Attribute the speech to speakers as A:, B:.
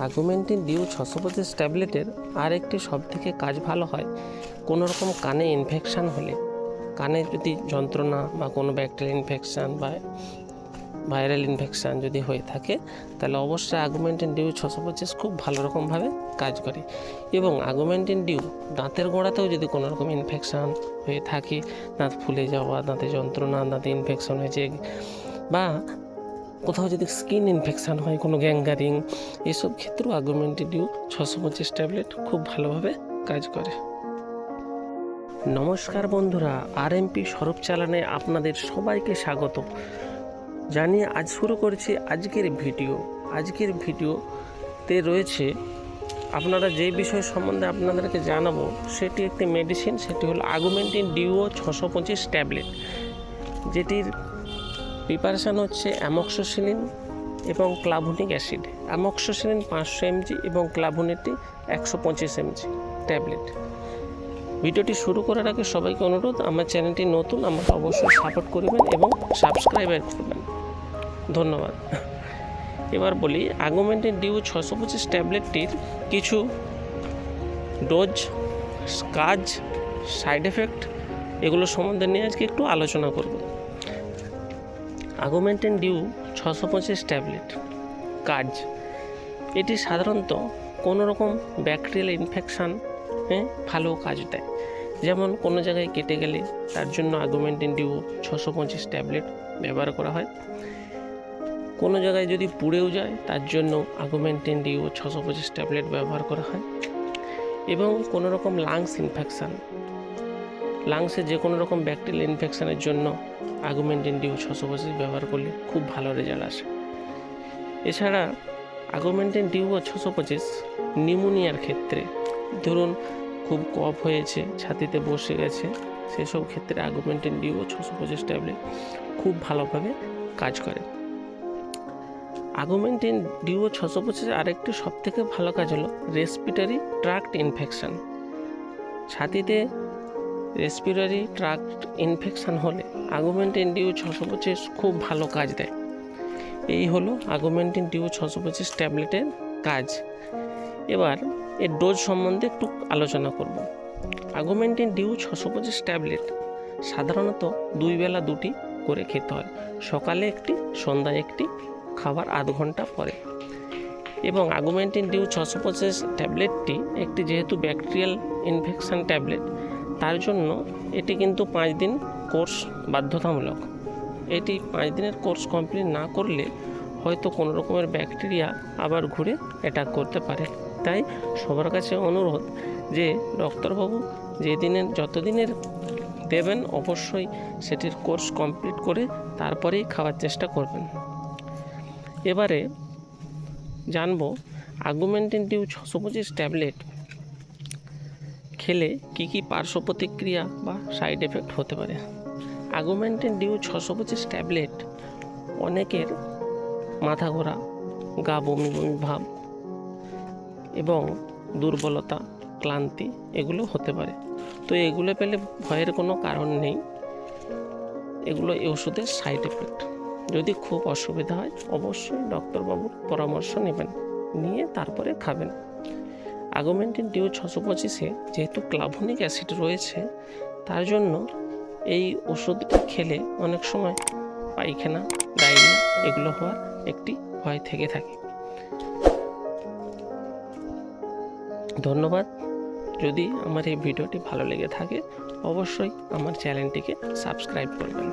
A: আগুমেন্টিন due ছশো পঁচিশ ট্যাবলেটের আর একটি সব থেকে কাজ ভালো হয় কোনো রকম কানে ইনফেকশান হলে। কানে যদি যন্ত্রণা বা কোনো ব্যাকটেরিয়াল ইনফেকশান বা ভাইরাল ইনফেকশান যদি হয়ে থাকে, তাহলে অবশ্যই আগুমেন্টিন ডিউ ছশো পঁচিশ খুব ভালো রকমভাবে কাজ করে। এবং আগুমেন্টিন ডিউ দাঁতের গোড়াতেও যদি কোনো রকম ইনফেকশান হয়ে থাকে, দাঁত ফুলে যাওয়া, দাঁতে যন্ত্রণা, দাঁতে ইনফেকশন হয়েছে, বা কোথাও যদি স্কিন ইনফেকশান হয়, কোনো গ্যাঙ্গারিং এসব ক্ষেত্রেও আগুমেন্টিডিউ ছশো পঁচিশ ট্যাবলেট খুব ভালোভাবে কাজ করে। নমস্কার বন্ধুরা আর এমপি স্বরূপ চালানে আপনাদের সবাইকে স্বাগত জানিয়ে আজ শুরু করছি আজকের ভিডিও। আজকের ভিডিওতে রয়েছে, আপনারা যে বিষয় সম্বন্ধে আপনাদেরকে জানাব, সেটি একটি মেডিসিন সেটি হলো আগুমেন্টিন ডিও ছশো পঁচিশ ট্যাবলেট, যেটির প্রিপারেশান হচ্ছে অ্যামক্সোসিলিন এবং ক্লাভুনিক অ্যাসিড। অ্যামক্সোসিলিন পাঁচশো এমজি এবং ক্লাভুনেটি একশো পঁচিশ এমজি ট্যাবলেট। ভিডিওটি শুরু করার আগে সবাইকে অনুরোধ, আমার চ্যানেলটি নতুন, আমাকে অবশ্যই সাপোর্ট করবেন এবং সাবস্ক্রাইবার করবেন। ধন্যবাদ। এবার বলি আগুমেন্টের ডিউ ছশো পঁচিশ ট্যাবলেটটির কিছু ডোজ, কাজ, সাইড এফেক্ট, এগুলো সম্বন্ধে নিয়ে আজকে একটু আলোচনা করব। আগুমেন্টেন ডিউ ছশো পঁচিশ ট্যাবলেট কাজ এটি সাধারণত কোনো রকম ব্যাকটেরিয়াল ইনফেকশান ভালো কাজ দেয়। যেমন কোনো জায়গায় কেটে গেলে তার জন্য আগুমেন্টেন ডিউ ছশো পঁচিশ ট্যাবলেট ব্যবহার করা হয়। কোনো জায়গায় যদি পুড়েও যায়, তার জন্য আগুমেন্টেন ডিউ ছশো পঁচিশ ট্যাবলেট ব্যবহার করা হয়। এবং কোনো রকম লাংস ইনফেকশান লাংসে যে কোনো রকম ব্যাকটেরিয়াল ইনফেকশানের জন্য আগুমেন্টিন ডিউ ছশো ব্যবহার করলে খুব ভালো রেজাল্ট আসে। এছাড়া আগুমেন্টিন ডিউ ছশো পঁচিশ নিউমোনিয়ার ক্ষেত্রে ধরুন খুব কফ হয়েছে, ছাতিতে বসে গেছে, সেসব ক্ষেত্রে আগুমেন্টিন ডিউ ছশো পঁচিশ ট্যাবলেট খুব ভালোভাবে কাজ করে। আগুমেন্টিন ডিউ ছশো পঁচিশ আরেকটি সবথেকে ভালো কাজ হলো রেসপিটারি ট্রাক্ট ইনফেকশান ছাতিতে রেসপিরারি ট্রাক্ট ইনফেকশান হলে আগুমেন্টিন ডিউ ছশো পঁচিশ খুব ভালো কাজ দেয়। এই হলো আগুমেন্টিন ডিউ ছশো পঁচিশ ট্যাবলেটের কাজ। এবার এর ডোজ সম্বন্ধে একটু আলোচনা করব। আগুমেন্টিন ডিউ ছশো পঁচিশ ট্যাবলেট সাধারণত দুই বেলা দুটি করে খেতে হয়। সকালে একটি, সন্ধ্যায় একটি, খাবার আধ ঘণ্টা পরে। এবং আগুমেন্টিন ডিউ ছশো পঁচিশ ট্যাবলেটটি একটি যেহেতু ব্যাকটেরিয়াল ইনফেকশান ট্যাবলেট তার জন্য এটি কিন্তু পাঁচ দিন কোর্স বাধ্যতামূলক। এটি পাঁচ দিনের কোর্স কমপ্লিট না করলে হয়তো কোনো রকমের ব্যাকটেরিয়া আবার ঘুরে অ্যাটাক করতে পারে। তাই সবার কাছে অনুরোধ যে ডক্টরবাবু যে দিনের যত দিনের দেবেন অবশ্যই সেটির কোর্স কমপ্লিট করে তারপরেই খাওয়ার চেষ্টা করবেন। এবারে জানব আগুমেন্টিন ডিউ ছশো পঁচিশ ট্যাবলেট খেলে কি কি পার্শ্ব প্রতিক্রিয়া বা সাইড এফেক্ট হতে পারে? আগুমেন্টেন ডিউ ছশো পঁচিশ ট্যাবলেট অনেকের মাথা ঘোরা গা বমি বমি ভাব এবং দুর্বলতা, ক্লান্তি এগুলো হতে পারে। তো এগুলো পেলে ভয়ের কোনো কারণ নেই। এগুলো এই ওষুধের সাইড এফেক্ট যদি খুব অসুবিধা হয়, অবশ্যই ডক্টরবাবুর পরামর্শ নেবেন। নিয়ে তারপরে খাবেন। আগুমেন্টিন ডিউ ছশো পঁচিশে যেহেতু ক্লাভনিক অ্যাসিড রয়েছে, তার জন্য এই ওষুধটি খেলে অনেক সময় পায়খানা, ডায়রিয়া এগুলো হওয়ার একটি ভয় থেকে থাকে। ধন্যবাদ। যদি আমার এই ভিডিওটি ভালো লেগে থাকে, অবশ্যই আমার চ্যানেলটিকে সাবস্ক্রাইব করবেন।